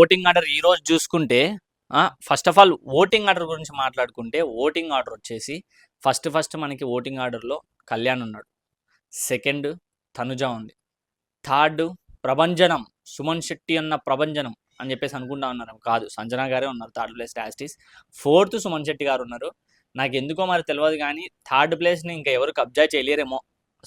Voting order ఈ రోజు చూసుకుంటే first of all voting order గురించి మాట్లాడుకుంటే ఓటింగ్ ఆర్డర్ వచ్చేసి ఫస్ట్ ఫస్ట్ మనకి ఓటింగ్ ఆర్డర్లో కళ్యాణ్ ఉన్నాడు. సెకండ్ తనుజ ఉంది. థర్డ్ ప్రభంజనం సుమన్ శెట్టి అన్న ప్రభంజనం అని చెప్పేసి అనుకుంటా ఉన్నారు. కాదు సంజన గారే ఉన్నారు థర్డ్ ప్లేస్ టాస్టిస్ ఫోర్త్ సుమన్ శెట్టి గారు ఉన్నారు. నాకు ఎందుకో మరి తెలియదు కానీ థర్డ్ ప్లేస్ని ఇంకా ఎవరు కబ్జా చేయలేరేమో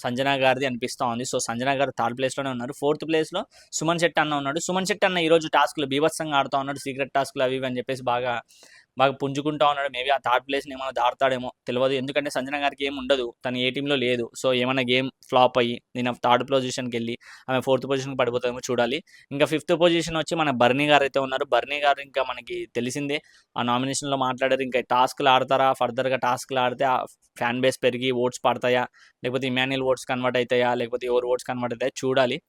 సంజన గారిది అనిపిస్తూ ఉంది. సో సంజన గారు థర్డ్ ప్లేస్లోనే ఉన్నారు. ఫోర్త్ ప్లేస్లో సుమన్ శెట్టి అన్న ఉన్నాడు. సుమన్ శెట్టి అన్న ఈరోజు టాస్క్లు బీభత్సంగా ఆడుతూ ఉన్నాడు. సీక్రెట్ టాస్క్లు అవి ఇవి అని చెప్పేసి బాగా బాగా పుంజుకుంటా ఉన్నాడు. మేబీ ఆ థర్డ్ ప్లేస్ని ఏమైనా దాడతాడేమో తెలియదు ఎందుకంటే సంజన గారికి ఏం ఉండదు. తను ఏ టీంలో లేదు. సో ఏమైనా గేమ్ ఫ్లాప్ అయ్యి నేను థర్డ్ పొజిషన్కి వెళ్ళి ఆమె ఫోర్త్ పొజిషన్కి పడిపోతామో చూడాలి. ఇంకా ఫిఫ్త్ పొజిషన్ వచ్చి మన బర్నీ గారు అయితే ఉన్నారు. బర్నీ గారు ఇంకా మనకి తెలిసిందే. ఆ నామినేషన్లో మాట్లాడారు. ఇంకా టాస్క్లు ఆడతారా? ఫర్దర్గా టాస్క్లు ఆడితే ఆ ఫ్యాన్ బేస్ పెరిగి ఓట్స్ పడతాయా? లేకపోతే ఇమాన్యుల్ ఓట్స్ కన్వర్ట్ అవుతాయా? లేకపోతే ఎవరు ఓట్స్ కన్వర్ట్ అవుతాయా చూడాలి.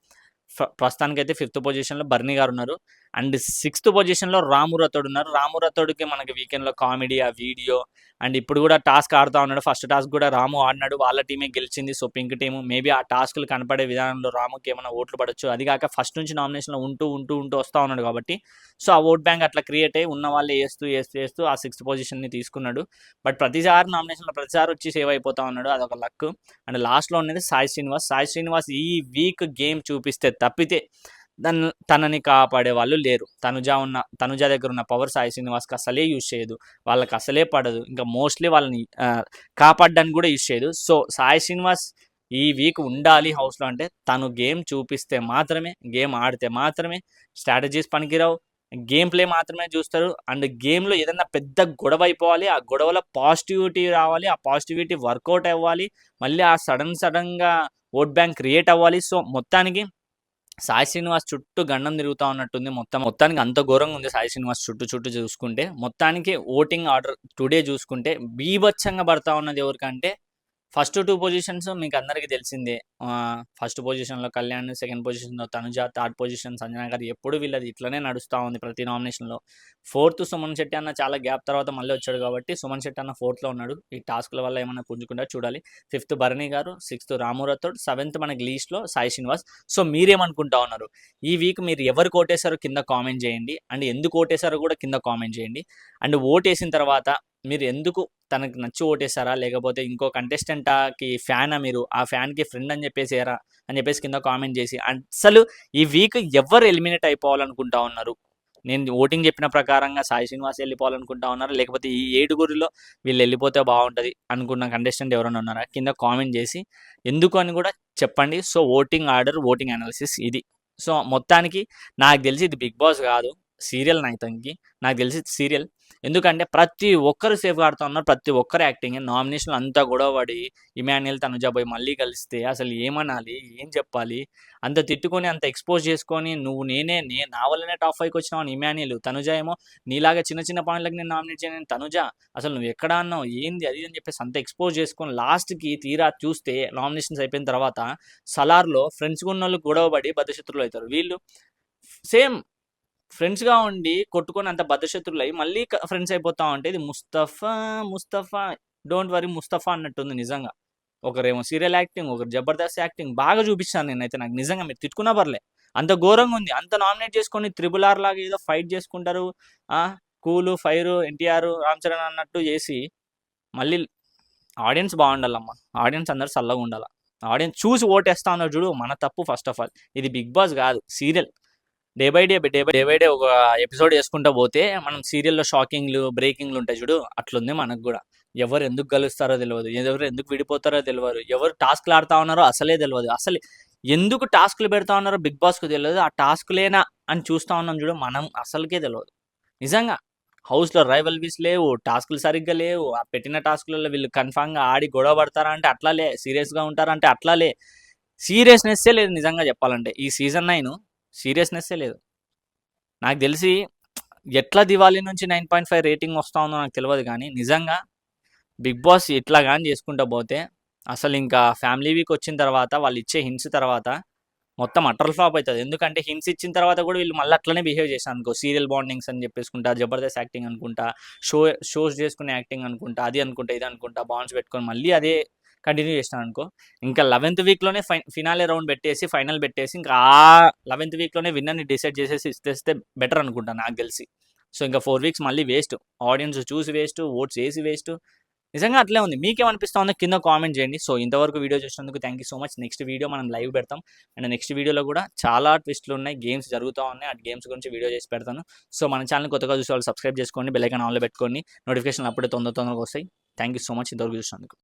ఫ- ప్రస్తుతానికైతే ఫిఫ్త్ పొజిషన్లో బర్నీ గారు ఉన్నారు. అండ్ సిక్స్త్ పొజిషన్లో రాము ఉన్నారు రాము మనకి వీకెండ్లో కామెడీ ఆ వీడియో అండ్ ఇప్పుడు కూడా టాస్క్ ఆడుతూ ఉన్నాడు. ఫస్ట్ టాస్క్ కూడా రాము ఆడినాడు. వాళ్ళ టీమే గెలిచింది. సో పింక్ టీము మేబీ ఆ టాస్క్లు కనపడే విధానంలో రాముకి ఏమైనా ఓట్లు పడొచ్చు. అది కాక ఫస్ట్ నుంచి నామినేషన్లో ఉంటూ ఉంటూ ఉంటూ వస్తూ ఉన్నాడు కాబట్టి. సో ఆ ఓట్ బ్యాంక్ అట్లా క్రియేట్ అయ్యి ఉన్న వాళ్ళు వేస్తూ వేస్తూ వేస్తూ ఆ సిక్స్త్ పొజిషన్ని తీసుకున్నాడు. బట్ ప్రతిసారి నామినేషన్లో ప్రతిసారి వచ్చి సేవ్ అయిపోతా ఉన్నాడు. అదొక లక్. అండ్ లాస్ట్లో ఉన్నది సాయి శ్రీనివాస్. సాయి శ్రీనివాస్ ఈ వీక్ గేమ్ చూపిస్తే తప్పితే తనని కాపాడే వాళ్ళు లేరు. తనుజ ఉన్న తనుజ దగ్గర ఉన్న పవర్ సాయి శ్రీనివాస్కి అసలే యూజ్ చేయదు. వాళ్ళకి అసలే పడదు. ఇంకా మోస్ట్లీ వాళ్ళని కాపాడడానికి కూడా యూజ్ చేయదు. సో సాయి శ్రీనివాస్ ఈ వీక్ ఉండాలి హౌస్లో అంటే తను గేమ్ చూపిస్తే మాత్రమే గేమ్ ఆడితే మాత్రమే స్ట్రాటజీస్ పనికిరావు. గేమ్ ప్లే మాత్రమే చూస్తారు. అండ్ గేమ్లో ఏదైనా పెద్ద గొడవ అయిపోవాలి. ఆ గొడవలో పాజిటివిటీ రావాలి. ఆ పాజిటివిటీ వర్కౌట్ అవ్వాలి. మళ్ళీ ఆ సడన్ సడన్గా ఓట్ బ్యాంక్ క్రియేట్ అవ్వాలి. సో మొత్తానికి సాయి శ్రీనివాస్ చుట్టూ గండం తిరుగుతూ ఉన్నట్టుంది. మొత్తం మొత్తానికి అంత ఘోరంగా ఉంది సాయి శ్రీనివాస్ చుట్టూ చుట్టూ చూసుకుంటే. మొత్తానికి ఓటింగ్ ఆర్డర్ టుడే చూసుకుంటే బీభత్సంగా పడతా ఉన్నది ఎవరికంటే ఫస్ట్ టూ పొజిషన్స్ మీకు అందరికీ తెలిసిందే. ఫస్ట్ పొజిషన్లో కళ్యాణ్ సెకండ్ పొజిషన్లో తనుజ థర్డ్ పొజిషన్ సంజన గారు ఎప్పుడు వీళ్ళది ఇట్లనే నడుస్తూ ఉంది ప్రతి నామినేషన్లో. ఫోర్త్ సుమన్ శెట్టి అన్న చాలా గ్యాప్ తర్వాత మళ్ళీ వచ్చాడు కాబట్టి సుమన్ శెట్టి అన్న ఫోర్త్లో ఉన్నాడు. ఈ టాస్క్ల వల్ల ఏమైనా పుంజుకుంటే చూడాలి. Fifth Bharani garu sixth Ramu Rathod seventh మనకి లీస్ట్లో సాయి శ్రీనివాస్. సో మీరేమనుకుంటా ఉన్నారు? ఈ వీక్ మీరు ఎవరు కోటేశారో కింద కామెంట్ చేయండి. అండ్ ఎందుకు ఓటేశారో కూడా కింద కామెంట్ చేయండి. అండ్ ఓటేసిన తర్వాత మీరు ఎందుకు తనకు నచ్చి ఓటేశారా? లేకపోతే ఇంకో కంటెస్టెంట్కి ఫ్యానా మీరు? ఆ ఫ్యాన్కి ఫ్రెండ్ అని చెప్పేసారా? అని చెప్పేసి కింద కామెంట్ చేసి అసలు ఈ వీక్ ఎవరు ఎలిమినేట్ అయిపోవాలనుకుంటా ఉన్నారు? నేను ఓటింగ్ చెప్పిన ప్రకారంగా సాయి శ్రీనివాస్ వెళ్ళిపోవాలనుకుంటా ఉన్నారు? లేకపోతే ఈ ఏడుగురిలో వీళ్ళు వెళ్ళిపోతే బాగుంటుంది అనుకున్న కంటెస్టెంట్ ఎవరైనా ఉన్నారా? కింద కామెంట్ చేసి ఎందుకు అని కూడా చెప్పండి. So voting order voting analysis ఇది. సో మొత్తానికి నాకు తెలిసి ఇది బిగ్ బాస్ కాదు. సీరియల్ నైతంకి నాకు తెలిసి సీరియల్. ఎందుకంటే ప్రతి ఒక్కరు సేఫ్ ఆడుతూ ఉన్నారు ప్రతి ఒక్కరు యాక్టింగ్. నామినేషన్ అంతా గొడవపడి ఇమాన్యుల్ తనుజ పోయి మళ్ళీ కలిస్తే అసలు ఏమనాలి ఏం చెప్పాలి? అంత తిట్టుకొని అంత ఎక్స్పోజ్ చేసుకొని నువ్వు నేనే నే నా వల్లనే టాప్ ఫైవ్కి వచ్చినావు అని ఇమాన్యుల్ తనుజ ఏమో నీలాగా చిన్న చిన్న పాయింట్లకు నేను నామినేట్ చేయను తనుజ అసలు నువ్వు ఎక్కడ అన్నావు ఏంది అది అని చెప్పేసి అంత ఎక్స్పోజ్ చేసుకొని లాస్ట్కి తీరా చూస్తే నామినేషన్స్ అయిపోయిన తర్వాత సలార్లో ఫ్రెండ్స్గా ఉన్న వాళ్ళు గొడవ పడి బద్దశత్రులు అవుతారు. వీళ్ళు సేమ్ ఫ్రెండ్స్గా ఉండి కొట్టుకొని అంత బద్దశత్రులు అయ్యి మళ్ళీ ఫ్రెండ్స్ అయిపోతా ఉంటే ఇది ముస్తఫా ముస్తఫా డోంట్ వరీ ముస్తఫా అన్నట్టుంది నిజంగా. ఒకరేమో సీరియల్ యాక్టింగ్ ఒకరు జబర్దస్త్ యాక్టింగ్ బాగా చూపిస్తాను నేనైతే నాకు నిజంగా మీరు తిట్టుకున్నా పర్లే. అంత ఘోరంగా ఉంది. అంత నామినేట్ చేసుకొని త్రిబుల్ ఆర్ లాగా ఏదో ఫైట్ చేసుకుంటారు cool fire NTR Ram Charan అన్నట్టు చేసి మళ్ళీ ఆడియన్స్ బాగుండాలమ్మా. ఆడియన్స్ అందరు చల్లగా ఉండాలి ఆడియన్స్ చూసి ఓటేస్తా ఉన్నారు చూడు మన తప్పు ఫస్ట్ ఆఫ్ ఆల్. ఇది బిగ్ బాస్ కాదు serial. Day by day day by day by day ఒక ఎపిసోడ్ చేసుకుంటా పోతే మనం సీరియల్లో షాకింగ్లు బ్రేకింగ్లు ఉంటాయి చూడు. అట్లుంది మనకు కూడా. ఎవరు ఎందుకు కలుస్తారో తెలియదు ఎవరు ఎందుకు విడిపోతారో తెలియదు ఎవరు టాస్క్లు ఆడుతా ఉన్నారో అసలే తెలియదు అసలు ఎందుకు టాస్క్లు పెడతా ఉన్నారో బిగ్ బాస్కు తెలియదు ఆ టాస్క్లేనా అని చూస్తా ఉన్నాం చూడు మనం అసలుకే తెలియదు నిజంగా హౌస్లో రైవల్వీస్ లేవు టాస్క్లు సరిగ్గా లేవు. ఆ పెట్టిన టాస్క్లలో వీళ్ళు కన్ఫామ్గా ఆడి గొడవ పడతారా అంటే అట్లా లే. సీరియస్గా ఉంటారంటే అట్లా లే. సీరియస్నెస్సే లేదు నిజంగా చెప్పాలంటే. ఈ సీజన్ నైన్ సీరియస్నెస్సే లేదు. నాకు తెలిసి ఎట్లా దివాళీ నుంచి నైన్ పాయింట్ ఫైవ్ రేటింగ్ వస్తా ఉందో నాకు తెలియదు కానీ నిజంగా బిగ్ బాస్ ఇట్లా కానీ చేసుకుంటూ పోతే అసలు ఇంకా ఫ్యామిలీ వీక్ వచ్చిన తర్వాత వాళ్ళు ఇచ్చే హింట్స్ తర్వాత మొత్తం అటర్ ఫ్లాప్ అవుతుంది ఎందుకంటే హింట్స్ ఇచ్చిన తర్వాత కూడా వీళ్ళు మళ్ళీ అట్లనే బిహేవ్ చేశాను అనుకో. సీరియల్ బాండింగ్స్ అని చెప్పేసుకుంటా జబర్దస్త్ యాక్టింగ్ అనుకుంటా షో షోస్ చేసుకునే యాక్టింగ్ అనుకుంటా అది అనుకుంటా ఇది అనుకుంటా బాండ్స్ పెట్టుకొని మళ్ళీ అదే కంటిన్యూ చేసినాం అనుకో. ఇంకా లెవెన్త్ వీక్లోనే ఫై ఫినాలే రౌండ్ పెట్టేసి ఫైనల్ పెట్టేసి ఇంకా ఆ లెవెన్త్ వీక్లోనే విన్నర్ని డిసైడ్ చేసేసి ఇస్తేస్తే బెటర్ అనుకుంటాను నాకు తెలిసి. సో ఇంకా ఫోర్ వీక్స్ మళ్ళీ వేస్ట్ ఆడియన్స్ చూసి వేస్ట్ ఓట్స్ వేసి వేస్ట్ నిజంగా అట్లే ఉంది. మీకేమనిపిస్తా ఉందో కింద కామెంట్ చేయండి. సో ఇంతవరకు వీడియో చూసినందుకు thank you so much next video మనం లైవ్ పెడతాం. అండ్ నెక్స్ట్ వీడియోలో కూడా చాలా ట్విస్ట్లు ఉన్నాయి. గేమ్స్ జరుగుతూ ఉన్నాయి. ఆ గేమ్స్ గురించి వీడియో చేసి పెడతాను. సో మన ఛానల్ కొత్తగా చూసే వాళ్ళు సబ్స్క్రైబ్ చేసుకోండి. బెల్ ఆన్లో పెట్టుకోండి. నోటిఫికేషన్ అప్పుడే తొందర తొందరగా వస్తాయి. థ్యాంక్ యూ సో మచ్ ఇంతవరకు చూసినందుకు.